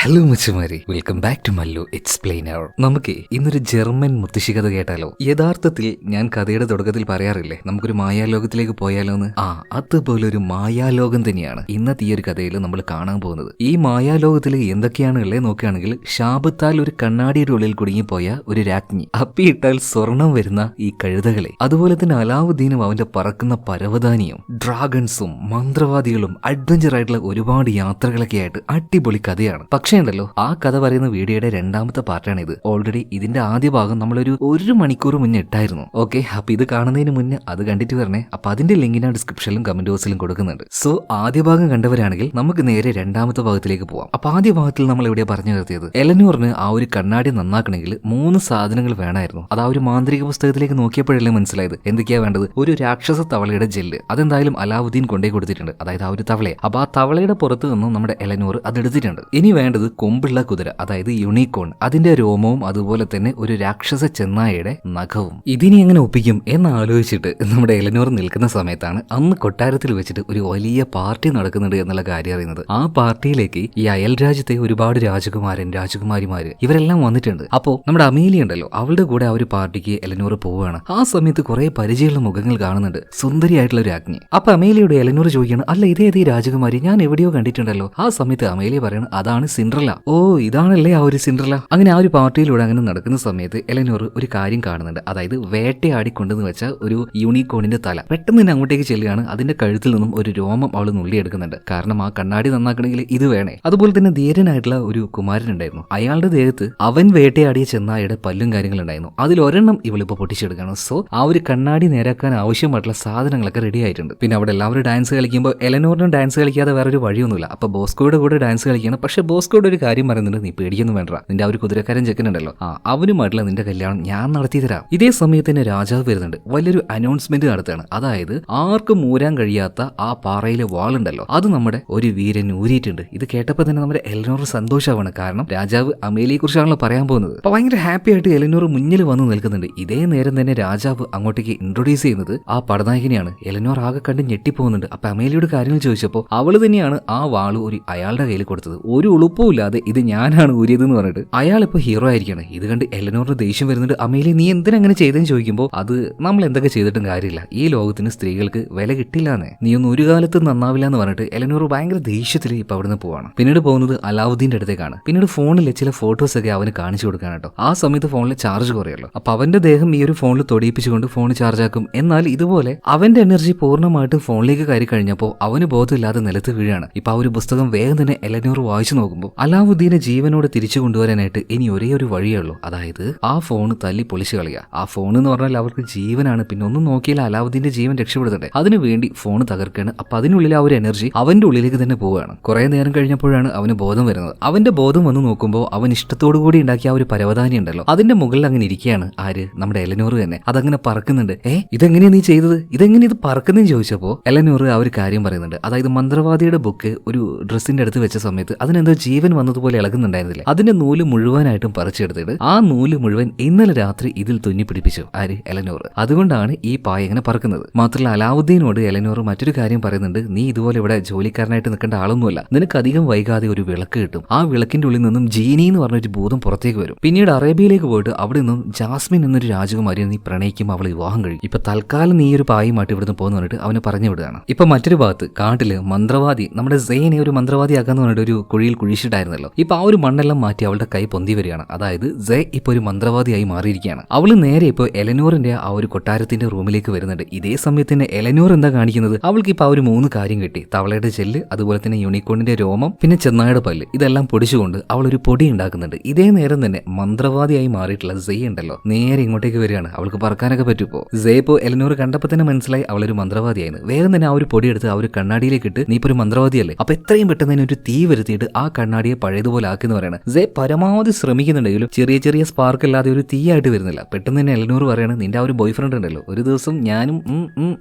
Hello മുച്ചുമാരി. Welcome back to Mallu explainer നമുക്ക് ഇന്നൊരു German മുത്തശ്ശി കഥ കേട്ടാലോ? യഥാർത്ഥത്തിൽ ഞാൻ കഥയുടെ തുടക്കത്തിൽ പറയാറില്ലേ? നമുക്കൊരു മായാലോകത്തിലേക്ക് പോയാലോ എന്ന് ആ അതുപോലെ ഒരു മായാലോകം തന്നെയാണ് ഇന്നത്തെ ഈ ഒരു കഥയിൽ നമ്മൾ കാണാൻ പോകുന്നത്. ഈ മായാലോകത്തിൽ എന്തൊക്കെയാണ് ഉള്ളത് നോക്കുകയാണെങ്കിൽ ശാപത്താൽ ഒരു കണ്ണാടിയുടെ ഉള്ളിൽ കുടുങ്ങിപ്പോയ ഒരു രാജ്ഞി. അപ്പിയിട്ടാൽ സ്വർണം വരുന്ന ഈ കഴുതകളെ. അതുപോലെ തന്നെ അലാവുദ്ദീനും അവന്റെ പറക്കുന്ന പരവതാനിയും ഡ്രാഗൺസും മന്ത്രവാദികളും അഡ്വഞ്ചർ ആയിട്ടുള്ള ഒരുപാട് യാത്രകളൊക്കെ ആയിട്ട് അടിപൊളി കഥയാണ്. പക്ഷേ ഉണ്ടല്ലോ ആ കഥ പറയുന്ന വീഡിയോയുടെ രണ്ടാമത്തെ പാർട്ടാണ് ഇത് ഓൾറെഡി ഇതിന്റെ ആദ്യ ഭാഗം നമ്മളൊരു ഒരു മണിക്കൂർ മുന്നേ ഇട്ടായിരുന്നു. ഓക്കെ അപ്പൊ ഇത് കാണുന്നതിന് മുന്നേ അത് കണ്ടിട്ട് വരണേ. അപ്പൊ അതിന്റെ ലിങ്ക് ഞാൻ ഡിസ്ക്രിപ്ഷനിലും കമന്റ് ബോക്സിലും കൊടുക്കുന്നുണ്ട്. സോ ആദ്യ ഭാഗം കണ്ടവരാണെങ്കിൽ നമുക്ക് നേരെ രണ്ടാമത്തെ ഭാഗത്തിലേക്ക് പോവാം. അപ്പൊ ആദ്യ ഭാഗത്തിൽ നമ്മൾ ഇവിടെ പറഞ്ഞു നിർത്തിയത് എലനൂറിന് ആ ഒരു കണ്ണാടി നന്നാക്കണമെങ്കിൽ മൂന്ന് സാധനങ്ങൾ വേണമായിരുന്നു. അത് ആ ഒരു മാന്ത്രിക പുസ്തകത്തിലേക്ക് നോക്കിയപ്പോഴല്ലേ മനസ്സിലായത്. എന്തൊക്കെയാ വേണ്ടത്? ഒരു രാക്ഷസ തവളയുടെ ജെല്ല് അതെന്തായാലും അലാവുദ്ദീൻ കൊണ്ടേ കൊടുത്തിട്ടുണ്ട്. അതായത് ആ ഒരു തവളയെ. അപ്പൊ ആ തവളയുടെ പുറത്ത് നിന്നും നമ്മുടെ എലനൂർ അതെടുത്തിട്ടുണ്ട് ഇനി വേണ്ടത് കൊമ്പുള്ള കുതിര അതായത് യൂണിക്കോൺ അതിന്റെ രോമവും അതുപോലെ തന്നെ ഒരു രാക്ഷസ ചെന്നായയുടെ നഖവും. ഇതിനി എങ്ങനെ ഒപ്പിക്കും എന്ന് ആലോചിച്ചിട്ട് നമ്മുടെ എലനൂർ നിൽക്കുന്ന സമയത്താണ് അന്ന് കൊട്ടാരത്തിൽ വെച്ചിട്ട് ഒരു വലിയ പാർട്ടി നടക്കുന്നുണ്ട് എന്നുള്ള കാര്യം അറിയുന്നത്. ആ പാർട്ടിയിലേക്ക് ഈ അയൽ രാജ്യത്തെ ഒരുപാട് രാജകുമാരൻ രാജകുമാരിമാര് ഇവരെല്ലാം വന്നിട്ടുണ്ട്. അപ്പോ നമ്മുടെ അമീലി ഉണ്ടല്ലോ അവളുടെ കൂടെ ആ ഒരു പാർട്ടിക്ക് എലനൂർ പോവുകയാണ്. ആ സമയത്ത് കുറെ പരിചയമുള്ള മുഖങ്ങൾ കാണുന്നുണ്ട് സുന്ദരിയായിട്ടുള്ള ഒരു അഗ്നി അപ്പൊ അമേലിയുടെ എലനൂർ ചോദിക്കുകയാണ് അല്ല ഇതേ ഇതേ രാജകുമാരി ഞാൻ എവിടെയോ കണ്ടിട്ടുണ്ടല്ലോ. ആ സമയത്ത് അമേലിയ പറയണം അതാണ് സിൻഡ്രല. ഓ ഇതാണല്ലേ ആ ഒരു സിൻഡ്രല. അങ്ങനെ ആ ഒരു പാർട്ടിയിലൂടെ അങ്ങനെ നടക്കുന്ന സമയത്ത് എലനോർ ഒരു കാര്യം കാണുന്നുണ്ട്. അതായത് വേട്ടയാടി കൊണ്ടെന്ന് വെച്ച ഒരു യൂണിക്കോണിന്റെ തല. പെട്ടെന്ന് തന്നെ അങ്ങോട്ടേക്ക് ചെല്ലുകയാണ്. അതിന്റെ കഴുത്തിൽ നിന്നും ഒരു രോമം അവൾ നുള്ളിയെടുക്കുന്നുണ്ട്. കാരണം ആ കണ്ണാടി നന്നാക്കണമെങ്കിൽ ഇത് വേണേ. അതുപോലെ തന്നെ ധീരനായിട്ടുള്ള ഒരു കുമാരൻ ഉണ്ടായിരുന്നു അയാളുടെ ദേഹത്ത് അവൻ വേട്ടയാടിയ ചെന്നായയുടെ പല്ലും കാര്യങ്ങളുണ്ടായിരുന്നു. അതിൽ ഒരെണ്ണം ഇവളിപ്പോ പൊട്ടിച്ചെടുക്കണം സോ ആ ഒരു കണ്ണാടി നേരാക്കാൻ ആവശ്യമായിട്ടുള്ള സാധനങ്ങളൊക്കെ റെഡി ആയിട്ടുണ്ട്. പിന്നെ അവിടെ എല്ലാവരും ഡാൻസ് കളിക്കുമ്പോൾ എലനോറിനും ഡാൻസ് കളിക്കാതെ വേറൊരു വഴിയൊന്നുമില്ല. അപ്പൊ ബോസ്കോയുടെ കൂടെ ഡാൻസ് പക്ഷേ പക്ഷെ ബോസ്കോയുടെ ഒരു കാര്യം പറയുന്നുണ്ട്. നീ പേടിയൊന്നും വേണ്ട. നിന്റെ ആ ഒരു കുതിരക്കാരൻ ചെക്കനുണ്ടല്ലോ. ആ അവനുമായിട്ടുള്ള നിന്റെ കല്യാണം ഞാൻ നടത്തി തരാം. ഇതേ സമയത്ത് തന്നെ രാജാവ് വരുന്നുണ്ട്. വലിയൊരു അനൗൺസ്മെന്റ് നടത്തുകയാണ്. അതായത് ആർക്കും ഊരാൻ കഴിയാത്ത ആ പാറയിലെ വാളുണ്ടല്ലോ അത് നമ്മുടെ ഒരു വീരൻ ഊരിയിട്ടുണ്ട്. ഇത് കേട്ടപ്പോൾ തന്നെ നമ്മുടെ എലനോർ സന്തോഷമാണ് കാരണം രാജാവ് അമേലിയെ കുറിച്ചാണല്ലോ പറയാൻ പോകുന്നത്. അപ്പൊ ഭയങ്കര ഹാപ്പി ആയിട്ട് എലനോർ മുന്നിൽ വന്ന് നിൽക്കുന്നുണ്ട്. ഇതേ നേരം തന്നെ രാജാവ് അങ്ങോട്ടേക്ക് ഇൻട്രൊഡ്യൂസ് ചെയ്യുന്നത് ആ പടനായകനെയാണ്. എലനോർ ആകെ കണ്ട് ഞെട്ടിപ്പോകുന്നുണ്ട്. അപ്പൊ അമേലിയുടെ കാര്യങ്ങൾ ചോദിച്ചപ്പോൾ അവൾ തന്നെയാണ് ആ വാൾ ഒരു അയാളുടെ കയ്യിൽ കൊടുത്തത്. ഒരു ഉളുപ്പവും ഇല്ലാതെ ഇത് ഞാനാണ് ഊരിയത് എന്ന് പറഞ്ഞിട്ട്. അയാൾ ഇപ്പോൾ ഹീറോ ആയിരിക്കണം. ഇത് കണ്ട് എലനോറിന്റെ ദേഷ്യം വരുന്നുണ്ട്. അമേലി നീ എന്തിനങ്ങനെ ചെയ്തെന്ന് ചോദിക്കുമ്പോൾ അത് നമ്മൾ എന്തൊക്കെ ചെയ്തിട്ടും കാര്യമില്ല. ഈ ലോകത്തിന് സ്ത്രീകൾക്ക് വില കിട്ടില്ല എന്നേ നീ ഒന്നും ഒരു കാലത്ത് നന്നാവില്ല എന്ന് പറഞ്ഞിട്ട് എലനോർ ഭയങ്കര ദേഷ്യത്തിൽ ഇപ്പൊ അവിടുന്ന് പോവാണ്. പിന്നീട് പോകുന്നത് അലാവുദ്ദീന്റെ അടുത്തേക്കാണ്. പിന്നീട് ഫോണിലെ ചില ഫോട്ടോസ് ഒക്കെ അവന് കാണിച്ചു കൊടുക്കാൻ കേട്ടോ. ആ സമയത്ത് ഫോണിൽ ചാർജ് കുറയല്ലോ അപ്പൊ അവന്റെ ദേഹം ഈ ഒരു ഫോണിൽ തൊടിയിപ്പിച്ചുകൊണ്ട് ഫോൺ ചാർജ് ആക്കും. എന്നാൽ ഇതുപോലെ അവന്റെ എനർജി പൂർണമായിട്ടും ഫോണിലേക്ക് കയറി കഴിഞ്ഞപ്പോൾ അവന് ബോധമില്ലാതെ നിലത്ത് വീഴാണ്. ഇപ്പൊ ആ ഒരു പുസ്തകം വേഗം തന്നെ എലനൂർ വായിച്ചു നോക്കുമ്പോൾ അലാവുദ്ദീനെ ജീവനോട് തിരിച്ചു കൊണ്ടുവരാനായിട്ട് ഇനി ഒരേ ഒരു വഴിയേ ഉള്ളൂ. അതായത് ആ ഫോൺ തല്ലി പൊളിച്ചു കളിയുക. ആ ഫോൺ എന്ന് പറഞ്ഞാൽ അവർക്ക് ജീവനാണ്. പിന്നെ ഒന്നും നോക്കിയാൽ അലാവുദ്ദീന്റെ ജീവൻ രക്ഷപ്പെടുത്തണ്ടേ. അതിനു വേണ്ടി ഫോൺ തകർക്കുകയാണ് അപ്പൊ അതിനുള്ളിൽ ആ ഒരു എനർജി അവന്റെ ഉള്ളിലേക്ക് തന്നെ പോവുകയാണ്. കുറെ നേരം കഴിഞ്ഞപ്പോഴാണ് അവന് ബോധം വരുന്നത്. അവന്റെ ബോധം വന്ന് നോക്കുമ്പോൾ അവൻ ഇഷ്ടത്തോടു കൂടി ഉണ്ടാക്കിയ ആ ഒരു പരവതാനി ഉണ്ടല്ലോ. അതിന്റെ മുകളിൽ അങ്ങനെ ഇരിക്കുകയാണ് ആര്? നമ്മുടെ എലനൂർ തന്നെ. അതങ്ങനെ പറക്കുന്നുണ്ട്. ഏ ഇതെങ്ങനെയാ നീ ചെയ്തത്? ഇതെങ്ങനെ ഇത് പറക്കുന്നതെന്ന് ചോദിച്ചപ്പോൾ എലനൂർ ആ ഒരു കാര്യം പറയുന്നുണ്ട്. അതായത് മന്ത്രവാദിയുടെ ബുക്ക് ഒരു ഡ്രസ്സിന്റെ അടുത്ത് വെച്ച സമയത്ത് അതിനെന്തോ ജീവൻ വന്നതുപോലെ ഇളകുന്നുണ്ടായിരുന്നില്ല. അതിന്റെ നൂൽ മുഴുവനായിട്ടും പറിച്ചെടുത്തിട്ട് ആ നൂൽ മുഴുവൻ ഇന്നലെ രാത്രി ഇതിൽ തുന്നി പിടിപ്പിച്ചു ആര്? എലനോർ അതുകൊണ്ടാണ് ഈ പായ ഇങ്ങനെ പറക്കുന്നത്. മാത്രമല്ല അലാവുദ്ദീനോട് എലനോർ മറ്റൊരു കാര്യം പറയുന്നുണ്ട്. നീ ഇതുപോലെ ഇവിടെ ജോലിക്കാരനായിട്ട് നിൽക്കേണ്ട ആളൊന്നുമല്ല. നിനക്ക് അധികം വൈകാതെ ഒരു വിളക്ക് കിട്ടും. ആ വിളക്കിന്റെ ഉള്ളിൽ നിന്നും ജീനി എന്ന് പറഞ്ഞൊരു ഭൂതം പുറത്തേക്ക് വരും. പിന്നീട് അറേബ്യയിലേക്ക് പോയിട്ട് അവിടെ നിന്നും ജാസ്മിൻ എന്നൊരു രാജകുമാരിയെ നീ പ്രണയിക്കും അവൾ വിവാഹം കഴിയും ഇപ്പൊ തൽക്കാലം നീ ഒരു പായുമായിട്ട് ഇവിടുന്ന് പോകുന്ന പറഞ്ഞിട്ട് അവനെ പറഞ്ഞു വിടുകയാണ്. ഇപ്പൊ മറ്റൊരു ഭാഗത്ത് കാട്ടിൽ മന്ത്രവാദി നമ്മുടെ സെയിനെ ഒരു മന്ത്രവാദിയാക്കാന്ന് പറഞ്ഞിട്ട് ഒരു കുഴിയിൽ കുഴിച്ചിട്ടായിരുന്നല്ലോ ഇപ്പൊ ആ ഒരു മണ്ണെല്ലാം മാറ്റി അവളുടെ കൈ പൊന്തി വരികയാണ്. അതായത് ജെ ഇപ്പൊ ഒരു മന്ത്രവാദിയായി മാറിയിരിക്കുകയാണ്. അവൾ നേരെ ഇപ്പൊ എലനൂറിന്റെ ആ ഒരു കൊട്ടാരത്തിന്റെ റൂമിലേക്ക് വരുന്നുണ്ട്. ഇതേ സമയത്ത് തന്നെ എലനൂർ എന്താ കാണിക്കുന്നത്? അവൾക്ക് ഇപ്പൊ ആ ഒരു മൂന്ന് കാര്യം കിട്ടി. തവളയുടെ ചെല്ല് അതുപോലെ തന്നെ യൂണിക്കോണിന്റെ രോമം പിന്നെ ചെന്നായുടെ പല്ല്. ഇതെല്ലാം പൊടിച്ചുകൊണ്ട് അവൾ ഒരു പൊടി ഉണ്ടാക്കുന്നുണ്ട്. ഇതേ നേരം തന്നെ മന്ത്രവാദിയായി മാറിയിട്ടുള്ള സെയ് ഉണ്ടല്ലോ. നേരെ ഇങ്ങോട്ടേക്ക് വരികയാണ്. അവൾക്ക് പറക്കാനൊക്കെ പറ്റുമോ സേ ഇപ്പോ എലനൂർ കണ്ടപ്പോൾ തന്നെ മനസ്സിലായി അവളൊരു മന്ത്രവാദിയായിരുന്നു. വേഗം തന്നെ ആ ഒരു പൊടി എടുത്ത് ആ ഒരു കണ്ണാടിയിലേക്ക് ഇട്ട് നീ ഇപ്പൊ ഒരു മന്ത്രവാദിയല്ലേ? അപ്പൊ എത്രയും പെട്ടെന്ന് തന്നെ ഒരു തീ വരുത്തിയിട്ട് ആ കണ്ണാടിയെ പഴയതുപോലെ ആക്കുന്ന പറയണം. സേ പരമാവധി ശ്രമിക്കുന്നുണ്ടെങ്കിലും ചെറിയ ചെറിയ സ്പാർക്ക് അല്ലാതെ ഒരു തീയായിട്ട് വരുന്നില്ല. പെട്ടെന്ന് തന്നെ എലനൂർ പറയാണ് നിന്റെ ആ ഒരു ബോയ് ഫ്രണ്ട് ഉണ്ടല്ലോ. ഒരു ദിവസം ഞാനും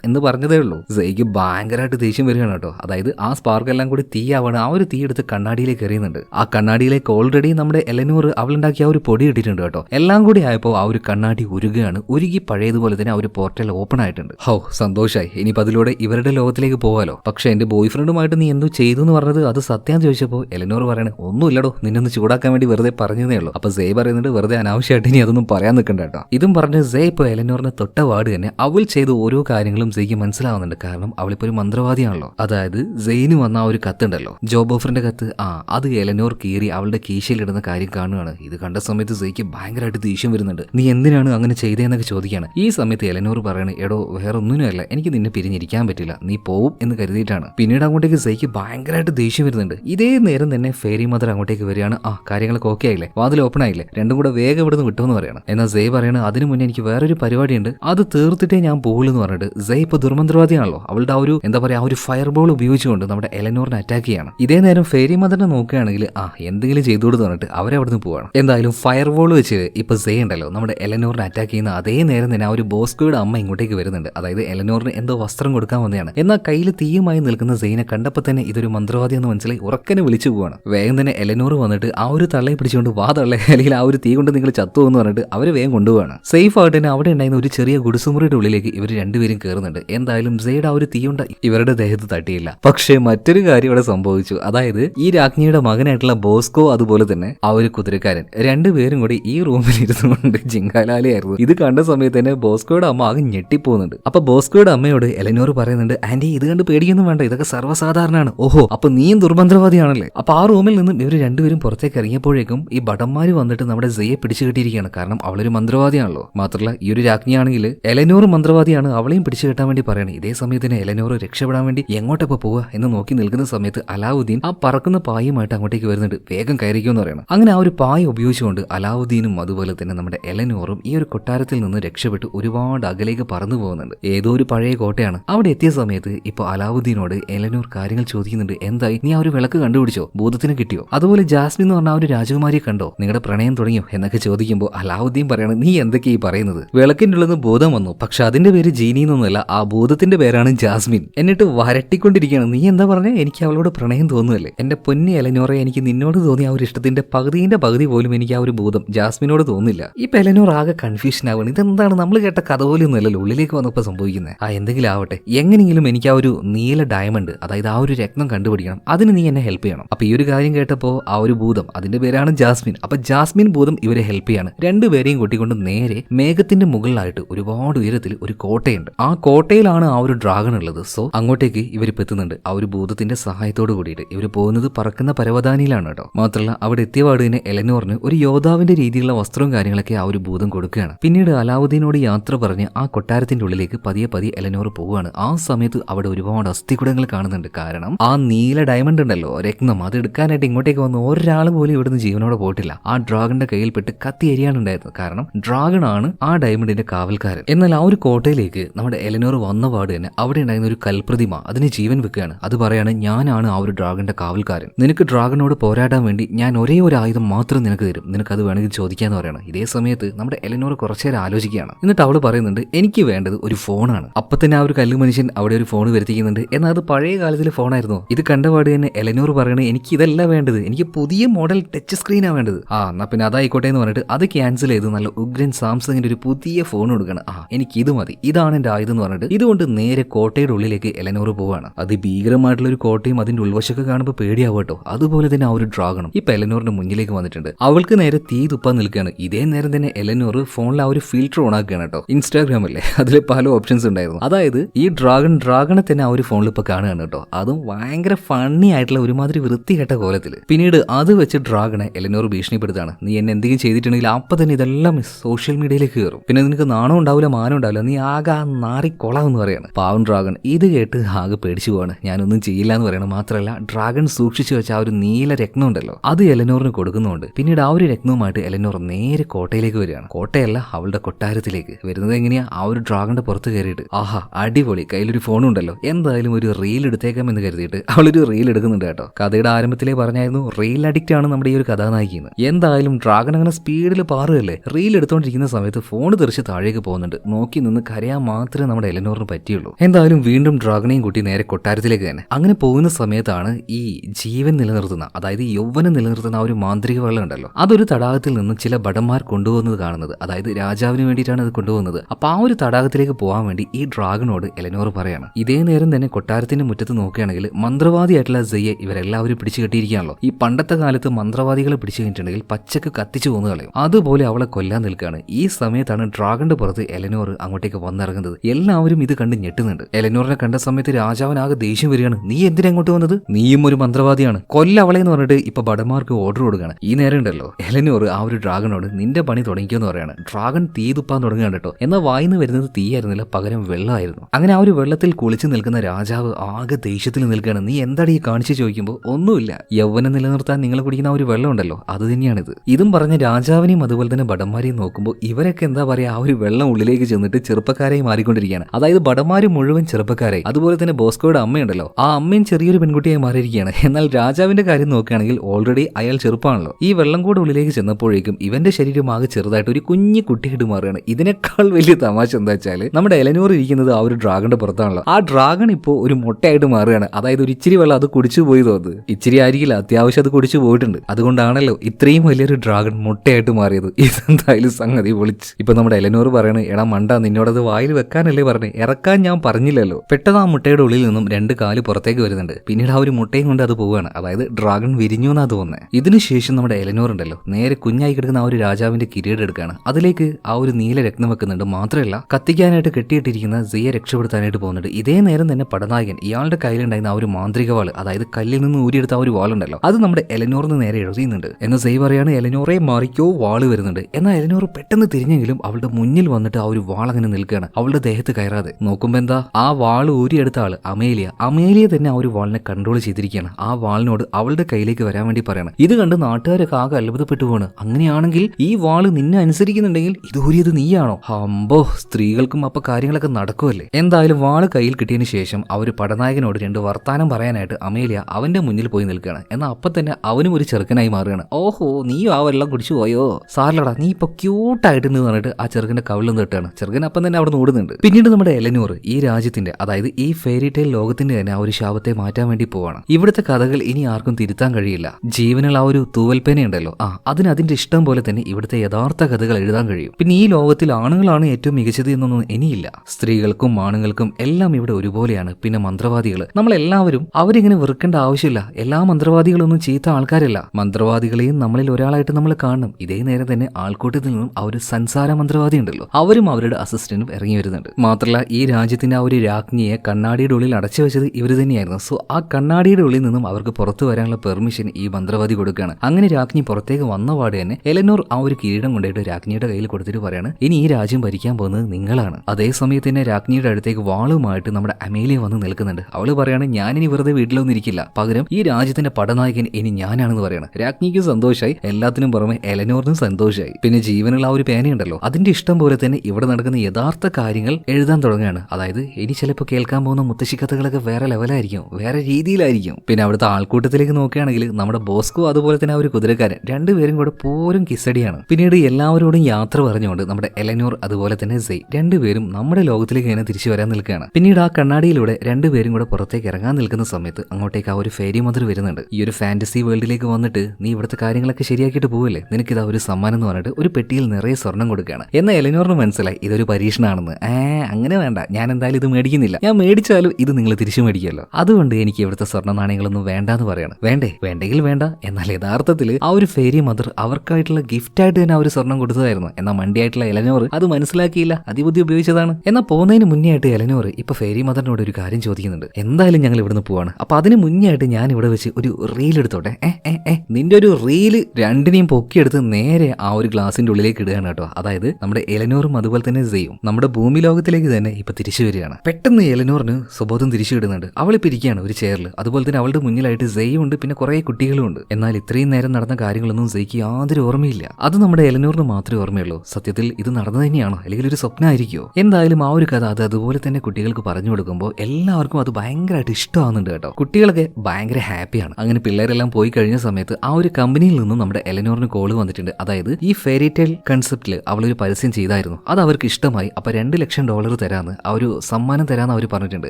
എന്ന് പറഞ്ഞതേ ഉള്ളൂ. സേക്ക് ഭയങ്കരമായിട്ട് ദേഷ്യം വരികയാണ് കേട്ടോ. അതായത് ആ സ്പാർക്ക് എല്ലാം കൂടി തീയാവാണ് ആ ഒരു തീ എടുത്ത് കണ്ണാടിയിലേക്ക് എറിയുന്നുണ്ട്. ആ കണ്ണാടിയിലേക്ക് ഓൾറെഡി നമ്മുടെ എലനൂർ അവളുണ്ടാക്കിയ ആ ഒരു പൊടി ഇട്ടിട്ടുണ്ട് കേട്ടോ. എല്ലാം കൂടി ആയപ്പോൾ ആ ഒരു കണ്ണാടി ഉരുകയാണ് ഉരുകി പഴയതുപോലെ തന്നെ ആ ഒരു പോർട്ടൽ ഓപ്പൺ ആയിട്ടുണ്ട്. ഹോ സന്തോഷായി. ഇനിയിപ്പോൾ അതിലൂടെ ഇവരുടെ ലോകത്തിലേക്ക് പോവാലോ. പക്ഷെ എന്റെ ബോയ് ഫ്രണ്ടുമായിട്ട് നീ എന്തോ ചെയ്തു എന്ന് പറഞ്ഞത് അത് സത്യം ചോദിച്ചപ്പോൾ എലനോർ പറയണ പറയാണ്. ഒന്നുമില്ലടോ നിന്നൊന്ന് ചൂടാക്കാൻ വേണ്ടി വെറുതെ പറഞ്ഞതേ ഉള്ളൂ. അപ്പൊ സേ പറയുന്നുണ്ട് വെറുതെ അനാവശ്യമായിട്ട് ഇനി അതൊന്നും പറയാൻ നിൽക്കണ്ട കേട്ടോ. ഇതും പറഞ്ഞ് സേ ഇപ്പൊ എലനോറിനെ തൊട്ട വാട് തന്നെ അവൾ ചെയ്ത ഓരോ കാര്യങ്ങളും സെയ്ക്ക് മനസ്സിലാവുന്നുണ്ട്. കാരണം അവളിപ്പോ ഒരു മന്ത്രവാദിയാണല്ലോ. അതായത് സെയിന് വന്ന ആ ഒരു കത്തുണ്ടല്ലോ ജോബ് ഓഫറിന്റെ കത്ത്. ആ അത് എലനോർ കീറി അവളുടെ കീശയിലിടുന്ന കാര്യം കാണുകയാണ്. ഇത് കണ്ട സമയത്ത് സെയ്ക്ക് ഭയങ്കരമായിട്ട് ദേഷ്യം വരുന്നുണ്ട്. നീ എന്തിനാണ് അങ്ങനെ ചെയ്തതെന്നൊക്കെ ചോദിക്കുകയാണ്. ഈ സമയത്ത് എലനോർ പറയണ എടോ വേറെ ഒന്നിനുമല്ല എനിക്ക് നിന്നെ പിരിഞ്ഞിരിക്കാൻ പറ്റില്ല. നീ പോവും എന്ന് കരുതിയിട്ടാണ്. പിന്നീട് അങ്ങോട്ടേക്ക് സെയ്ക്ക് ഭയങ്കരമായിട്ട് ദേഷ്യം വരുന്നുണ്ട്. ഇതേ നേരം തന്നെ ഫേരി മദർ അങ്ങോട്ടേക്ക് വരികയാണ്. ആ കാര്യങ്ങളൊക്കെ ഓക്കെ ആയില്ലേ? വാതിൽ ഓപ്പൺ ആയില്ലേ? രണ്ടും കൂടെ വേഗം ഇവിടുന്ന് വിട്ടുമെന്ന് പറയണം. എന്നാൽ സെയ് പറയണ അതിനു മുന്നേ എനിക്ക് വേറൊരു പരിപാടിയുണ്ട്. അത് തീർത്തിട്ടേ ഞാൻ പോകുള്ളൂ എന്ന് പറഞ്ഞിട്ട്. സെയ് ഇപ്പൊ ദുർമന്ത്രവാദിയാണല്ലോ. അവളുടെ ആ ഒരു എന്താ പറയാ ആ ഒരു ഫയർ ബോൾ ഉപയോഗിച്ചുകൊണ്ട് നമ്മുടെ എലനോറിനെ അറ്റാക്ക് ചെയ്യാണ്. ഇതേ നേരം ഫേരി മദറിനെ നോക്കുകയാണെങ്കിൽ ആ എന്തെങ്കിലും ചെയ്തു കൊടുത്ത് പറഞ്ഞിട്ട് അവരെ അവിടുന്ന് പോവാണ്. എന്തായാലും ഫയർ ബോൾ വെച്ച് ഇപ്പൊ സെയ് ഉണ്ടല്ലോ. നമ്മുടെ എലനോറിനെ അറ്റാക്ക് ചെയ്യുന്ന അതേ നേരം തന്നെ ആ ഒരു ബോസ്കോയുടെ അമ്മ ഇങ്ങോട്ടേക്ക് വരുന്നുണ്ട്. അതായത് എലനോറിന് എന്തോ വസ്ത്രം കൊടുക്കാൻ വന്നതാണ്. എന്നാൽ കയ്യിൽ തീയുമായി നിൽക്കുന്ന സെയിനെ കണ്ടപ്പോൾ തന്നെ ഇതൊരു മന്ത്രവാദി എന്ന് മനസ്സിലായി ഉറക്കനെ വിളിച്ചു പോവാണ്. വേഗം തന്നെ എലനോർ വന്നിട്ട് ആ ഒരു തള്ളയെ പിടിച്ചുകൊണ്ട് വാ തള്ളെ. അല്ലെങ്കിൽ ആ ഒരു തീ കൊണ്ട് നിങ്ങൾ ചത്തു എന്ന് പറഞ്ഞിട്ട് അവർ വേഗം കൊണ്ടുപോവാണ്. സേഫ് ആയിട്ട് തന്നെ അവിടെ ഉണ്ടായിരുന്ന ഒരു ചെറിയ ഗുഡിസുമുറിയുടെ ഉള്ളിലേക്ക് ഇവർ രണ്ടുപേരും കയറുന്നുണ്ട് എന്തായാലും സെയ്ഡ് ആ ഒരു തീ കൊണ്ട് ഇവരുടെ ദേഹത്ത് തട്ടിയില്ല. പക്ഷേ മറ്റൊരു കാര്യം ഇവിടെ സംഭവിച്ചു. അതായത് ഈ രാജ്ഞിയുടെ മകനായിട്ടുള്ള ബോസ്കോ അതുപോലെ തന്നെ ആ ഒരു കുതിരക്കാരൻ രണ്ടുപേരും കൂടി ഈ റൂമിൽ ഇരുന്നുകൊണ്ട് ജിങ്കാലാലിയായിരുന്നു. ഇത് കണ്ട സമയത്ത് തന്നെ ബോസ്കോയുടെ അമ്മ ആകെ ഞെട്ടിപ്പോകുന്നുണ്ട്. അപ്പൊ ബോസ്കോയുടെ അമ്മയോട് എലനോർ പറയുന്നുണ്ട് ആന്റി ഇത് കണ്ട് പേടിയൊന്നും വേണ്ട. ഇതൊക്കെ സർവസാധാരണമാണ് ഓഹോ അപ്പൊ നീയും ദുർബന്ധവാദിയാണല്ലേ? അപ്പൊ ആ റൂമിൽ നിന്നും ഇവർ രണ്ടുപേരും പുറത്തേക്ക് ഇറങ്ങിയപ്പോഴേക്കും ഈ ഭടന്മാർ വന്നിട്ട് നമ്മുടെ സെയെ പിടിച്ചു കെട്ടിയിരിക്കുകയാണ്. കാരണം അവളൊരു മന്ത്രവാദിയാണല്ലോ. മാത്രമല്ല ഈ ഒരു രാജ്ഞിയാണെങ്കിൽ എലനോർ മന്ത്രവാദിയാണ് അവളെയും പിടിച്ചു കെട്ടാൻ വേണ്ടി പറയണേ. ഇതേ സമയത്തിന് എലനോർ രക്ഷപ്പെടാൻ വേണ്ടി എങ്ങോട്ടപ്പോ പോവുക എന്ന് നോക്കി നിൽക്കുന്ന സമയത്ത് അലാവുദ്ദീൻ ആ പറക്കുന്ന പായുമായിട്ട് അങ്ങോട്ടേക്ക് വരുന്നുണ്ട്. വേഗം കയറിക്കുമെന്ന് പറയണം. അങ്ങനെ ആ ഒരു പായ ഉപയോഗിച്ചുകൊണ്ട് അലാവുദ്ദീനും അതുപോലെ തന്നെ നമ്മുടെ എലനോറും ഈ ഒരു കൊട്ടാരത്തിൽ നിന്ന് രക്ഷപ്പെട്ട് ഒരുപാട് അകലേക്ക് പറന്നു പോകുന്നുണ്ട്. ഏതോ ഒരു പഴയ കോട്ടയാണ്. അവിടെ എത്തിയ സമയത്ത് ഇപ്പൊ അലാവുദ്ദീനോട് എലനോർ കാര്യങ്ങൾ ചോദിക്കുന്നുണ്ട്. എന്തായി? നീ ആ ഒരു വിളക്ക് കണ്ടുപിടിച്ചോ? ഭൂതത്തിന് കിട്ടിയോ? അതുപോലെ ജാസ്മിൻ എന്ന് പറഞ്ഞ ഒരു രാജകുമാരിയെ കണ്ടോ? നിങ്ങളുടെ പ്രണയം തുടങ്ങിയോ? എന്നൊക്കെ ചോദിക്കുമ്പോൾ അലാവുദ്ദീൻ പറയാണ് നീ എന്തൊക്കെ ഈ പറയുന്നത്? വിളക്കിന്റെ ഉള്ളിൽ നിന്ന് ഭൂതം വന്നു. പക്ഷെ അതിന്റെ പേര് ജീനി എന്നൊന്നുമല്ല ആ ബോധത്തിന്റെ പേരാണ് ജാസ്മിൻ. എന്നിട്ട് വരട്ടിക്കൊണ്ടിരിക്കുകയാണ് നീ എന്താ പറഞ്ഞ? എനിക്ക് അവളോട് പ്രണയം തോന്നുമല്ലേ എന്റെ പൊന്നി എലനോറ എനിക്ക് നിന്നോട് തോന്നിയ ആ ഒരു ഇഷ്ടത്തിന്റെ പകുതിന്റെ പകുതി പോലും എനിക്ക് ആ ഒരു ബോധം ജാസ്മിനോട് തോന്നില്ല. ഈ പെലനോർ ആകെ കൺഫ്യൂഷൻ ആവുകയാണ്. ഇതെന്താണ്? നമ്മൾ കേട്ട കഥ പോലെയൊന്നും അല്ലല്ലോ ഉള്ളിലേക്ക് വന്നപ്പോൾ സംഭവിക്കുന്നത്. ആ എന്തെങ്കിലും ആവട്ടെ. എങ്ങനെയെങ്കിലും എനിക്ക് ആ ഒരു നീല ഡയമണ്ട് അതായത് ആ ഒരു രത്നം കണ്ടുപിടിക്കണം. അതിന് നീ എന്നെ ഹെൽപ്പ് ചെയ്യണം. അപ്പൊ ഈ ഒരു കാര്യം കേട്ടപ്പോൾ ആ ഒരു ഭൂതം അതിന്റെ പേരാണ് ജാസ്മിൻ. അപ്പൊ ജാസ്മിൻ ഭൂതം ഇവരെ ഹെൽപ്പ് ചെയ്യാണ്. രണ്ടുപേരെയും കൂട്ടിക്കൊണ്ട് നേരെ മേഘത്തിന്റെ മുകളിലായിട്ട് ഒരുപാട് ഉയരത്തിൽ ഒരു കോട്ടയുണ്ട്. ആ കോട്ടയിലാണ് ആ ഒരു ഡ്രാഗൺ ഉള്ളത്. സോ അങ്ങോട്ടേക്ക് ഇവർ എത്തുന്നുണ്ട്. ആ ഒരു ഭൂതത്തിന്റെ സഹായത്തോട് കൂടിയിട്ട് ഇവർ പോകുന്നത് പറക്കുന്ന പരവതാനിയിലാണ് കേട്ടോ. മാത്രമല്ല അവിടെ എത്തിയ പാട് തന്നെ എലനോറിന് ഒരു യോദ്ധാവിന്റെ രീതിയിലുള്ള വസ്ത്രവും കാര്യങ്ങളൊക്കെ ആ ഒരു ഭൂതം കൊടുക്കുകയാണ്. പിന്നീട് അലാവുദ്ദീനോട് യാത്ര പറഞ്ഞ് ആ കൊട്ടാരത്തിന്റെ ഉള്ളിലേക്ക് പതിയെ പതിയെ എലനോർ പോവുകയാണ്. ആ സമയത്ത് അവിടെ ഒരുപാട് അസ്ഥികുടങ്ങൾ കാണുന്നുണ്ട്. കാരണം ആ നീല ഡയമണ്ട് ഉണ്ടല്ലോ രത്നം അത് എടുക്കാനായിട്ട് ഇങ്ങോട്ടേക്ക് വന്ന ഒരാൾ പോലും ഇവിടുന്ന് ജീവനോടെ പോയിട്ടില്ല. ആ ഡ്രാഗന്റെ കയ്യിൽപ്പെട്ട് കത്തി എരിയാണ് ഉണ്ടായിരുന്നത് കാരണം ഡ്രാഗൺ ആണ് ആ ഡയമണ്ടിന്റെ കാവൽക്കാരൻ. എന്നാൽ ആ ഒരു കോട്ടയിലേക്ക് നമ്മുടെ എലനോർ വന്ന പാട് തന്നെ അവിടെ ഉണ്ടായിരുന്ന ഒരു കൽപ്രതിമ അതിന് ജീവൻ വെക്കുകയാണ്. അത് പറയാണ് ഞാനാണ് ആ ഒരു ഡ്രാഗന്റെ കാവൽക്കാരൻ. നിനക്ക് ഡ്രാഗനോട് പോരാടാൻ വേണ്ടി ഞാൻ ഒരേ ഒരു ആയുധം മാത്രം നിനക്ക് തരും. നിനക്ക് അത് വേണമെങ്കിൽ ചോദിക്കാന്ന് പറയണം. ഇതേ സമയത്ത് നമ്മുടെ എലനോർ കുറച്ചേരം ആലോചിക്കുകയാണ്. എന്നിട്ട് അവൾ പറയുന്നുണ്ട് എനിക്ക് വേണ്ടത് ഒരു ഫോണാണ്. അപ്പൊ തന്നെ ആ ഒരു കല്ല് മനുഷ്യൻ അവിടെ ഒരു ഫോൺ വരുത്തിക്കുന്നുണ്ട്. എന്നാൽ അത് പഴയ കാലത്തിലെ ഫോണായിരുന്നു. ഇത് കണ്ടപാട് തന്നെ എലനോർ പറയണേ എനിക്ക് ഇതല്ല വേണ്ടത്? എനിക്ക് പുതിയ മോഡൽ ടച്ച് സ്ക്രീനാണ് വേണ്ടത്. ആ എന്നാ പിന്നെ അതായിക്കോട്ടെ എന്ന് പറഞ്ഞിട്ട് അത് ക്യാൻസൽ ചെയ്ത് നല്ല ഉഗ്രൻ സാംസങ്ങിന്റെ ഒരു പുതിയ ഫോൺ കൊടുക്കണം. ആ എനിക്ക് ഇത് മതി. ഇതാണ് എന്റെ ആയുധം എന്ന് പറഞ്ഞിട്ട് ഇതുകൊണ്ട് നേരെ കോട്ടയുടെ ഉള്ളിലേക്ക് എലനോർ പോവാണ്. അത് ഭീകരമായിട്ടുള്ള ഒരു കോട്ടയും അതിന്റെ ഉൾവശമൊക്കെ കാണുമ്പോൾ പേടിയാവട്ടോ അതുപോലെ തന്നെ ആ ഒരു ഡ്രാഗണും ഇപ്പൊ എലനോറിന്റെ മുന്നിലേക്ക് വന്നിട്ടുണ്ട്. അവൾക്ക് നേരെ തീ തുപ്പാൻ നിൽക്കുകയാണ്. ഇതേ നേരം തന്നെ എലനോർ ഫോണിൽ ആ ഒരു ഫിൽറ്റർ ഓൺ ആക്കുകയാണ് കേട്ടോ. ഇൻസ്റ്റാഗ്രാം അല്ലേ? അതിൽ പല ഓപ്ഷൻസ് ഉണ്ടായിരുന്നു. അതായത് ഈ ഡ്രാഗൺ ഡ്രാഗണെ തന്നെ ആ ഒരു ഫോണിൽ ഇപ്പൊ കാണുകയാണ് കേട്ടോ. അതും ഭയങ്കര ഫണ്ണി ആയിട്ടുള്ള ഒരുമാതിരി വൃത്തികെട്ട കോലത്തിൽ പിന്നീട് അത് വെച്ച് ഡ്രാഗണെ എലനോർ ഭീഷണിപ്പെടുത്താണ് നീ എന്നെ എന്തെങ്കിലും ചെയ്തിട്ടുണ്ടെങ്കിൽ അപ്പൊ തന്നെ ഇതെല്ലാം സോഷ്യൽ മീഡിയയിലേക്ക് കയറും. പിന്നെ നിനക്ക് നാണം ഉണ്ടാവില്ല മാനം ഉണ്ടാവില്ല നീ ആകെ ആ നാറി കൊളാന്ന് പറയാണ്. പാവൻ ഡ്രാഗൺ ഇത് കേട്ട് ആകെ പേടിച്ചു പോവാണ്. ഞാനൊന്നും ചെയ്യില്ല എന്ന് പറയണം മാത്രമല്ല ഡ്രാഗൺ സൂക്ഷിച്ചു വെച്ച ആ ഒരു നീല രത്നം ഉണ്ടല്ലോ അത് എലനോറിന് കൊടുക്കുന്നുണ്ട്. പിന്നീട് ആ ഒരു രക്തവുമായിട്ട് എലനോർ നേരെ കോട്ടയിലേക്ക് വരികയാണ്. കോട്ടയല്ല അവളുടെ കൊട്ടാരത്തിലേക്ക്. വരുന്നത് എങ്ങനെയാ? ആ ഒരു ഡ്രാഗന്റെ പുറത്ത് കയറിയിട്ട്. ആഹാ അടിപൊളി. കയ്യിലൊരു ഫോണുണ്ടല്ലോ എന്തായാലും ഒരു റീൽ എടുത്തേക്കാം എന്ന് കരുതിയിട്ട് അവളൊരു റീൽ എടുക്കുന്നുണ്ട് കേട്ടോ. കഥയുടെ ആരംഭത്തിലേ പറഞ്ഞായിരുന്നു റീൽ അഡിക്റ്റ് ആണ് നമ്മുടെ ഈ ഒരു കഥാനായിക്കുന്നത് എന്തായാലും ഡ്രാഗൺ അങ്ങനെ സ്പീഡിൽ പാറുകയല്ലേ? റീൽ എടുത്തോണ്ടിരിക്കുന്ന സമയത്ത് ഫോൺ തെറിച്ച് താഴേക്ക് പോകുന്നുണ്ട്. നോക്കി നിന്ന് കരയാൻ മാത്രമേ നമ്മുടെ എലനോറിന് പറ്റിയുള്ളൂ. എന്തായാലും വീണ്ടും ഡ്രാഗണെയും കൂട്ടി നേരെ കൊട്ടാരത്തിലേക്ക് തന്നെ. അങ്ങനെ പോകുന്ന സമയത്താണ് ഈ ജീവൻ നിലനിർത്തുന്ന അതായത് യൗവനം നിലനിർത്തുന്ന ആ ഒരു മാന്ത്രിക വെള്ളം ഉണ്ടല്ലോ അതൊരു തടാകത്തിൽ നിന്ന് ചില ഭടന്മാർ കൊണ്ടുപോകുന്നത് കാണുന്നത്. അതായത് രാജാവിന് വേണ്ടിയിട്ടാണ് അത് കൊണ്ടുപോകുന്നത്. അപ്പൊ ആ ഒരു തടാകത്തിലേക്ക് പോകാൻ വേണ്ടി ഈ ഡ്രാഗണോട് എലനോർ പറയാണ്. ഇതേ നേരം തന്നെ കൊട്ടാരത്തിന്റെ മുറ്റത്ത് നോക്കുകയാണെങ്കിൽ മന്ത്രവാദിയായിട്ടുള്ള ജയ്യെ ഇവരെല്ലാവരും പിടിച്ചു കെട്ടിയിരിക്കുകയാണ് വിശ്വസിക്കുകയാണല്ലോ ഈ പണ്ടത്തെ കാലത്ത് മന്ത്രവാദികളെ പിടിച്ചു കഴിഞ്ഞിട്ടുണ്ടെങ്കിൽ പച്ചക്ക് കത്തിച്ചു കൊന്നു കളയും. അതുപോലെ അവളെ കൊല്ലാൻ നിൽക്കുകയാണ്. ഈ സമയത്താണ് ഡ്രാഗന്റെ പുറത്ത് എലനോർ അങ്ങോട്ടേക്ക് വന്നിറങ്ങുന്നത്. എല്ലാവരും ഇത് കണ്ട് ഞെട്ടുന്നുണ്ട്. എലനോറിനെ കണ്ട സമയത്ത് രാജാവനാകെ ദേഷ്യം വരികയാണ്. നീ എന്തിനാ അങ്ങോട്ട് വന്നത്? നീയും ഒരു മന്ത്രവാദിയാണ്. കൊല്ല അവളെ എന്ന് പറഞ്ഞിട്ട് ഇപ്പൊ ഭടന്മാർക്ക് ഓർഡർ കൊടുക്കുകയാണ്. ഈ നേരം ഉണ്ടല്ലോ. എലനോർ ആ ഒരു ഡ്രാഗനോട് നിന്റെ പണി തുടങ്ങിക്കുമെന്ന് പറയാണ്. ഡ്രാഗൺ തീ തുപ്പാൻ തുടങ്ങുകയാണ് കേട്ടോ. എന്നാൽ വായിന്ന് വരുന്നത് തീയായിരുന്നില്ല പകരം വെള്ളമായിരുന്നു അങ്ങനെ ആ ഒരു വെള്ളത്തിൽ കുളിച്ച് നിൽക്കുന്ന രാജാവ് ആകെ ദേഷ്യത്തിൽ നിൽക്കുകയാണ്. നീ എന്താണ് ഈ കാണിച്ചു ചോദിക്കുമ്പോൾ ഒന്നുമില്ല. യൗവനം നിലനിർത്താൻ നിങ്ങൾ കുടിക്കുന്ന ഒരു വെള്ളമുണ്ടല്ലോ അത് തന്നെയാണിത്. ഇതും പറഞ്ഞ രാജാവിനെയും അതുപോലെ തന്നെ ഭടന്മാരെയും നോക്കുമ്പോൾ ഇവരൊക്കെ എന്താ പറയാ ആ ഒരു വെള്ളം ഉള്ളിലേക്ക് ചെന്നിട്ട് ചെറുപ്പക്കാരായി മാറിക്കൊണ്ടിരിക്കുകയാണ്. അതായത് ഭടന്മാർ മുഴുവൻ ചെറുപ്പക്കാരായി. അതുപോലെ തന്നെ ബോസ്കോയുടെ അമ്മയുണ്ടല്ലോ ആ അമ്മയും ചെറിയൊരു പെൺകുട്ടിയായി മാറിയിരിക്കുകയാണ്. എന്നാൽ രാജാവിന്റെ കാര്യം നോക്കുകയാണെങ്കിൽ ഓൾറെഡി അയാൾ ചെറുപ്പമാണല്ലോ ഈ വെള്ളം കൂടെ ഉള്ളിലേക്ക് ചെന്നപ്പോഴേക്കും ഇവന്റെ ശരീരം ആകെ ചെറുതായിട്ട് ഒരു കുഞ്ഞു കുട്ടിയായിട്ട് മാറുകയാണ്. ഇതിനേക്കാൾ വലിയ തമാശ എന്താ വെച്ചാൽ നമ്മുടെ എലനൂർ ഇരിക്കുന്നത് ആ ഒരു ഡ്രാഗന്റെ പുറത്താണല്ലോ. ആ ഡ്രാഗൺ ഇപ്പോൾ ഒരു മുട്ടയായിട്ട് മാറുകയാണ്. അതായത് ഒരു ഇച്ചിരി വെള്ളം അത് കുടിച്ചു പോയി തോന്നുന്നത് ഇച്ചിരി ആയിരിക്കില്ല. അത്യാവശ്യം അത് കുടിച്ചു പോയിട്ടുണ്ട്. അതുകൊണ്ടാണല്ലോ ഇത്രയും വലിയൊരു ഡ്രാഗൺ മുട്ടയായിട്ട് മാറിയത്. ഇതെന്തായാലും സംഗതി പൊളിച്ച്. ഇപ്പൊ നമ്മുടെ എലനൂർ പറയണ എടാ മണ്ട അത് വായിൽ വെക്കാനല്ലേ പറഞ്ഞു. ഇറക്കാൻ ഞാൻ പറഞ്ഞില്ലല്ലോ. പെട്ടെന്ന് ആ മുട്ടയുടെ ഉള്ളിൽ നിന്നും രണ്ട് കാൽ പുറത്തേക്ക് വരുന്നുണ്ട്. പിന്നീട് ആ ഒരു മുട്ടയും കൊണ്ട് അത് പോവുകയാണ്. അതായത് ഡ്രാഗൺ വിരിഞ്ഞു എന്നാ തോന്നുന്നത് ഇതിനുശേഷം നമ്മുടെ എലനോർ ഉണ്ടല്ലോ നേരെ കുഞ്ഞായി കിടക്കുന്ന ആ ഒരു രാജാവിന്റെ കിരീടം എടുക്കുകയാണ്. അതിലേക്ക് ആ ഒരു നീല രക്തം വെക്കുന്നുണ്ട്. മാത്രമല്ല കത്തിക്കാനായിട്ട് കെട്ടിയിട്ടിരിക്കുന്ന സിയെ രക്ഷപ്പെടുത്താനായിട്ട് പോകുന്നുണ്ട്. ഇതേ നേരം തന്നെ പടനായകൻ ഇയാളുടെ കയ്യിലുണ്ടായിരുന്ന ആ ഒരു മാന്ത്രിക വാൾ അതായത് കല്ലിൽ നിന്ന് ഊരിയെടുത്ത ആ ഒരു വാളുണ്ടല്ലോ അത് നമ്മുടെ എലനോറിന് നേരെ എഴുതിയുന്നുണ്ട്. എന്ന് സെയ് പറയാണ് എലനോറെ മാറിക്കോ വാൾ വരുന്നുണ്ട്. എന്നാൽ എലനോർ പെട്ടെന്ന് തിരിഞ്ഞെങ്കിലും അവളുടെ മുന്നിൽ വന്നിട്ട് ആ ഒരു വാൾ അങ്ങനെ നിൽക്കുകയാണ്. അവളുടെ ദേഹത്ത് കയറാതെ. നോക്കുമ്പോൾ എന്താ? ആ വാൾ ഊരിയെടുത്ത ആൾ അമേലിയ. അമേലിയ തന്നെ ആ ഒരു വാളിനെ കൺട്രോൾ ചെയ്തിരിക്കുകയാണ്. ആ വാളിനോട് അവളുടെ കയ്യിലേക്ക് വരാൻ വേണ്ടി പറയണം. ഇത് കണ്ട് നാട്ടുകാരൊക്കെ ആകെ അത്ഭുതപ്പെട്ടു പോവാണ് അങ്ങനെയാണെങ്കിൽ ഈ വാൾ നിന്നെ അനുസരിക്കുന്നുണ്ടെങ്കിൽ ഇത് ഊരിയത് നീയാണോ? അമ്പോ സ്ത്രീകൾക്കും അപ്പൊ കാര്യങ്ങളൊക്കെ നടക്കുമല്ലേ എന്തായാലും വാൾ കയ്യിൽ കിട്ടിയതിന് ശേഷം അവർ പടനായകനോട് രണ്ട് വർത്താനം പറയാനായിട്ട് അമേലിയ അവന്റെ മുന്നിൽ പോയി നിൽക്കുകയാണ്. എന്നാൽ അപ്പൊ തന്നെ അവനും ഒരു ചെറുക്കനായി മാറുകയാണ്. ഓഹോ നീയും ആ വെള്ളം കുടിച്ചു പോയോ? സാറിലടാ നീ ഇപ്പൊ ക്യൂട്ടായിട്ട് എന്ന് പറഞ്ഞിട്ട് ആ ചെറുക്കന്റെ കവിളിൽ നിന്ന് നിട്ടാണ് ചെറുക്കൻ അപ്പം തന്നെ അവിടെ ഓടുന്നുണ്ട്. പിന്നീട് നമ്മുടെ എലനൂർ ഈ രാജ്യത്തിന്റെ അതായത് ഈ ഫെയറി ടെയിൽ ലോകത്തിന്റെ തന്നെ ആ ഒരു ശാപത്തെ മാറ്റാൻ വേണ്ടി പോവാണ്. ഇവിടുത്തെ കഥകൾ ഇനി ആർക്കും തിരുത്താൻ കഴിയില്ല. ജീവനുള്ള ആ ഒരു തൂവൽപ്പേന ഉണ്ടല്ലോ. ആ അതിന് അതിന്റെ ഇഷ്ടം പോലെ തന്നെ ഇവിടുത്തെ യഥാർത്ഥ കഥകൾ എഴുതാൻ കഴിയും. പിന്നെ ഈ ലോകത്തിൽ ആണുങ്ങളാണ് ഏറ്റവും മികച്ചത് എന്നൊന്നും ഇനിയില്ല. സ്ത്രീകൾക്കും ആണുങ്ങൾക്കും എല്ലാം ഇവിടെ ഒരുപോലെയാണ്. പിന്നെ മന്ത്രവാദികൾ നമ്മളെല്ലാവരും അവരിങ്ങനെ വെറുക്കേണ്ട ആവശ്യമില്ല. എല്ലാ മന്ത്രവാദികളൊന്നും ചീത്ത ആൾക്കാരല്ല. മന്ത്രവാദികളെയും നമ്മളിൽ ഒരാളായിട്ട് നമ്മൾ കാണണം. ഇതേ നേരം തന്നെ ആൾക്കൂട്ടത്തിൽ നിന്നും ആ ഒരു സൻസാര മന്ത്രവാദി ഉണ്ടല്ലോ. അവരും അവരുടെ അസിസ്റ്റന്റും ഇറങ്ങി വരുന്നുണ്ട്. മാത്രമല്ല ഈ രാജ്യത്തിന്റെ ആ ഒരു രാജ്ഞിയെ കണ്ണാടിയുടെ ഉള്ളിൽ അടച്ചു വെച്ചത് ഇവർ തന്നെയായിരുന്നു. സോ ആ കണ്ണാടിയുടെ ഉള്ളിൽ നിന്നും അവർക്ക് പുറത്തു വരാനുള്ള പെർമിഷൻ ഈ മന്ത്രവാദി കൊടുക്കുകയാണ്. അങ്ങനെ രാജ്ഞി പുറത്തേക്ക് വന്ന പാട് തന്നെ എലനോർ ആ ഒരു കിരീടം കൊണ്ടുപോയിട്ട് രാജ്ഞിയുടെ കയ്യിൽ കൊടുത്തിട്ട് പറയാണ് ഇനി ഈ രാജ്യം ഭരിക്കാൻ പോകുന്നത് നിങ്ങളാണ്. അതേ സമയത്ത് തന്നെ രാജ്ഞിയുടെ അടുത്തേക്ക് വാളുമായിട്ട് നമ്മുടെ അമേലിയ വന്ന് നിൽക്കുന്നുണ്ട്. അവൾ പറയാണ് ഞാനിനി വെറുതെ വീട്ടിലൊന്നും ഇരിക്കില്ല. പകരം ഈ രാജ്യത്തിന്റെ പടനായകൻ ഇനി ഞാനാണെന്ന് പറയണം. രാജ്ഞിക്ക് സന്തോഷമായി എല്ലാത്തിനും പുറമെ എലനോറിനും സന്തോഷമായി പിന്നെ ജീവനുള്ള ആ ഒരു പേനയുണ്ടല്ലോ അതിന്റെ ഇഷ്ടം പോലെ തന്നെ ഇവിടെ നടക്കുന്ന യഥാർത്ഥ കാര്യങ്ങൾ എഴുതാൻ തുടങ്ങുകയാണ്. അതായത് ഇനി ചിലപ്പോൾ കേൾക്കാൻ പോകുന്ന മുത്തശ്ശി കഥകളൊക്കെ വേറെ ലെവലായിരിക്കും വേറെ രീതിയിലായിരിക്കും. പിന്നെ അവിടുത്തെ ആൾക്കൂട്ടത്തിലേക്ക് നോക്കുകയാണെങ്കിൽ നമ്മുടെ ബോസ്കോ അതുപോലെ തന്നെ ആ ഒരു കുതിരക്കാരൻ രണ്ടുപേരും കൂടെ പോരും കിസടിയാണ്. പിന്നീട് എല്ലാവരോടും യാത്ര പറഞ്ഞുകൊണ്ട് നമ്മുടെ എലനോർ അതുപോലെ തന്നെ സെയ് രണ്ടുപേരും നമ്മുടെ ലോകത്തിലേക്ക് ഇങ്ങനെ തിരിച്ചു വരാൻ നിൽക്കുകയാണ്. പിന്നീട് ആ കണ്ണാടിയിലൂടെ രണ്ടുപേരും കൂടെ പുറത്തേക്ക് ഇറങ്ങാൻ നിൽക്കുന്ന സമയത്ത് അങ്ങോട്ടേക്ക് ആ ഒരു ഫേരി മദർ വരുന്നുണ്ട്. ഒരു ഫാന്റസി വേൾഡിലേക്ക് വന്നിട്ട് നീ ഇവിടുത്തെ കാര്യങ്ങളൊക്കെ ശരിയാക്കിയിട്ട് പോവില്ലേ? നിനക്കിതാ ഒരു സമ്മാനം എന്ന് പറഞ്ഞിട്ട് ഒരു പെട്ടിയിൽ നിറയെ സ്വർണം കൊടുക്കുകയാണ്. എന്നാൽ എലനോറിന് മനസ്സിലായി ഇതൊരു പരീക്ഷണമാണെന്ന് ഏ അങ്ങനെ വേണ്ട. ഞാൻ എന്തായാലും ഇത് മേടിക്കുന്നില്ല. ഞാൻ മേടിച്ചാലും ഇത് നിങ്ങൾ തിരിച്ചു മേടിക്കുമല്ലോ. അതുകൊണ്ട് എനിക്ക് ഇവിടുത്തെ സ്വർണ നാണയങ്ങളൊന്നും വേണ്ട എന്ന് പറയാണ്. വേണ്ടേ? വേണ്ടെങ്കിൽ വേണ്ട. എന്നാൽ യഥാർത്ഥത്തിൽ ആ ഒരു ഫേരി മദർ അവർക്കായിട്ടുള്ള ഗിഫ്റ്റ് ആയിട്ട് തന്നെ ആ ഒരു സ്വർണം കൊടുത്തതായിരുന്നു. എന്നാൽ മണ്ടിയായിട്ടുള്ള എലനോർ അത് മനസ്സിലാക്കിയില്ല. അതിബുദ്ധി ഉപയോഗിച്ചതാണ്. എന്നാൽ പോകുന്നതിന് മുന്നേ ആയിട്ട് എലനോർ ഇപ്പൊ ഫേരി മദറിനോട് ഒരു കാര്യം ചോദിക്കുന്നുണ്ട്. എന്തായാലും ഞങ്ങൾ ഇവിടുന്ന് പോവാണ്. അപ്പൊ അതിന് മുന്നേ ആയിട്ട് ഞാൻ ഇവിടെ വെച്ച് ഒരു റീൽ എടുത്തോട്ടെ ഏ ഏ ഏ നിന്റെ ഒരു റീൽ രണ്ടിനെയും പൊക്കിയെടുത്ത് നേരെ ആ ഒരു ഗ്ലാസിന്റെ ഉള്ളിലേക്ക് ഇടുകയാണ് കേട്ടോ. അതായത് നമ്മുടെ എലനോറും അതുപോലെ തന്നെ സെയും നമ്മുടെ ഭൂമി ലോകത്തിലേക്ക് തന്നെ ഇപ്പൊ തിരിച്ചു വരികയാണ്. പെട്ടെന്ന് എലനോറിന് സുബോധം തിരിച്ചു വിടുന്നുണ്ട് അവൾ ഇരിക്കുകയാണ് ഒരു ചെയറിൽ അതുപോലെ തന്നെ അവളുടെ മുന്നിലായിട്ട് സെയും ഉണ്ട് പിന്നെ കുറെ കുട്ടികളും ഉണ്ട്. എന്നാൽ ഇത്രയും നേരം നടന്ന കാര്യങ്ങളൊന്നും സെയ്ക്ക് യാതൊരു ഓർമ്മയില്ല. അത് നമ്മുടെ എലനോറിന് മാത്രമേ ഓർമ്മയുള്ളൂ. സത്യത്തിൽ ഇത് നടന്നു തന്നെയാണോ? അല്ലെങ്കിൽ ഒരു സ്വപ്നമായിരിക്കുമോ എന്തായാലും ആ ഒരു കഥ അത് അതുപോലെ തന്നെ കുട്ടികൾക്ക് പറഞ്ഞു കൊടുക്കുമ്പോൾ എല്ലാവർക്കും അത് ഭയങ്കരമായിട്ട് ഇഷ്ടമാകുന്നുണ്ട് കേട്ടോ. കുട്ടികളൊക്കെ ഭയങ്കര ഹാപ്പിയാണ് അങ്ങനെ പിള്ളേരെല്ലാം പോയി കഴിഞ്ഞ സമയത്ത് ആ ഒരു കമ്പനിയിൽ നിന്നും നമ്മുടെ എലനോറിന് കോൾ വന്നിട്ടുണ്ട്. അതായത് ഈ ഫെയറി ടെയിൽ കൺസെപ്റ്റിൽ അവളൊരു പരസ്യം ചെയ്തായിരുന്നു. അത് അവർക്ക് ഇഷ്ടമായി. അപ്പൊ രണ്ട് ലക്ഷം ഡോളർ തരാന്ന് ആ ഒരു സമ്മാനം തരാന്ന് അവർ പറഞ്ഞിട്ടുണ്ട്.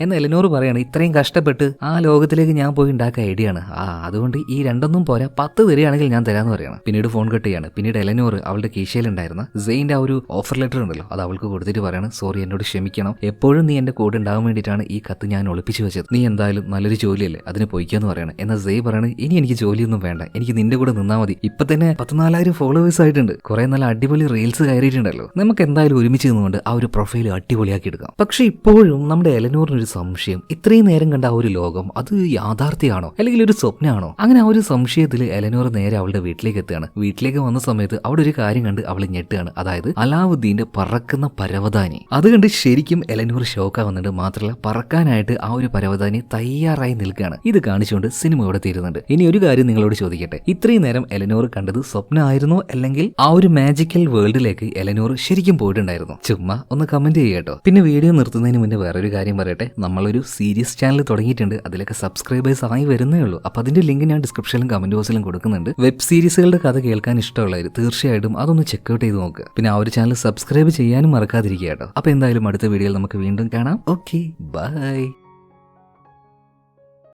എന്നാൽ എലനോർ പറയാണ് ഇത്രയും കഷ്ടപ്പെട്ട് ആ ലോകത്തിലേക്ക് ഞാൻ പോയി ഉണ്ടാക്കിയ ഐഡിയ ആണ്. ആ അതുകൊണ്ട് ഈ രണ്ടൊന്നും പോരാ. പത്ത് തരികയാണെങ്കിൽ ഞാൻ തരാന്ന് പറയണം. പിന്നീട് ഫോൺ കട്ട് ചെയ്യാണ്. പിന്നീട് എലനോർ അവളുടെ കീശയിലുണ്ടായിരുന്ന സെയിന്റെ ആ ഒരു ഓഫർ ലെറ്റർ ഉണ്ടല്ലോ അത് അവൾക്ക് കൊടുത്തിട്ട് പറയാണ് സോറി എന്നോട് ക്ഷമിക്കണം. എപ്പോഴും നീ എന്റെ കൂടെ ഉണ്ടാവാൻ വേണ്ടിയിട്ടാണ് ഈ കത്ത് ഞാൻ ഒളിപ്പിച്ചു വെച്ചത്. നീ എന്തായാലും നല്ലൊരു ജോലിയല്ലേ അതിന് പോയിക്കാന്ന് പറയണം. എന്നാൽ സെയ് പറയണത് ഇനി എനിക്ക് ജോലിയൊന്നും വേണ്ട. എനിക്ക് നിന്റെ കൂടെ നിന്നാൽ മതി. ഇപ്പൊ തന്നെ പത്തിനാലായിരം ഫോളോവേഴ്സ് ആയിട്ടുണ്ട്. കുറെ നല്ല അടിപൊളി റീൽസ് കയറിയിട്ടുണ്ടല്ലോ. നമുക്ക് എന്തായാലും ഒരുമിച്ച് നിന്നുകൊണ്ട് ആ ഒരു പ്രൊഫൈൽ അടിപൊളിയാക്കി എടുക്കാം. പക്ഷെ ഇപ്പോഴും നമ്മുടെ എലനോറിന് ഒരു സംശയം ഇത്രയും നേരം കണ്ട ആ ഒരു ലോകം അത് യാഥാർത്ഥ്യമാണോ അല്ലെങ്കിൽ ഒരു സ്വപ്നമാണോ? അങ്ങനെ ആ ഒരു സംശയത്തിൽ എലനോർ നേരെ അവളുടെ വീട്ടിലേക്ക് എത്തുകയാണ്. വീട്ടിലേക്ക് വന്ന സമയത്ത് അവിടെ ഒരു കാര്യം കണ്ട് അവൾ ഞെട്ടുകയാണ്. അതായത് അലാവുദ്ദീന്റെ പറക്കുന്ന പരവതാനി. അത് കണ്ട് ശരിക്കും എലനൂർ ഷോക്കാവുന്നുണ്ട് മാത്രമല്ല പറക്കാനായിട്ട് ആ ഒരു പരവതാനി തയ്യാറായി നിൽക്കുകയാണ്. ഇത് കാണിച്ചുകൊണ്ട് സിനിമ ഇവിടെ തീരുന്നുണ്ട് ഇനി ഒരു കാര്യം നിങ്ങളോട് ചോദിക്കട്ടെ. ഇത്രയും നേരം എലനോർ കണ്ടത് സ്വപ്നമായിരുന്നോ? അല്ലെങ്കിൽ ആ ഒരു മാജിക്കൽ വേൾഡിലേക്ക് എലനോർ ശരിക്കും പോയിട്ടുണ്ടായിരുന്നു? ചുമ്മാ ഒന്ന് കമന്റ് ചെയ്യട്ടോ പിന്നെ വീഡിയോ നിർത്തുന്നതിന് മുന്നേ വേറൊരു കാര്യം പറയട്ടെ. നമ്മളൊരു സീരീസ് ചാനൽ തുടങ്ങിയിട്ടുണ്ട്. അതിലൊക്കെ സബ്സ്ക്രൈബേഴ്സ് ആയി വരുന്നേ ഉള്ളൂ. അപ്പൊ അതിന്റെ ലിങ്ക് ഞാൻ ഡിസ്ക്രിപ്ഷനിലും കമന്റ് ബോക്സിലും കൊടുക്കുന്നുണ്ട്. വെബ് സീരീസുകളുടെ കഥ കേൾക്കാൻ ഇഷ്ടമുള്ളവർ തീർച്ചയായിട്ടും അതൊന്ന് ചെക്ക്ഔട്ട് ചെയ്ത് നോക്കുക പിന്നെ ആ ഒരു ചാനൽ സബ്സ്ക്രൈബ് ചെയ്യാനും മറക്കാതിരിക്കുക കേട്ടോ. അപ്പൊ എന്തായാലും അടുത്ത വീഡിയോയിൽ നമുക്ക് വീണ്ടും കാണാം. Okay bye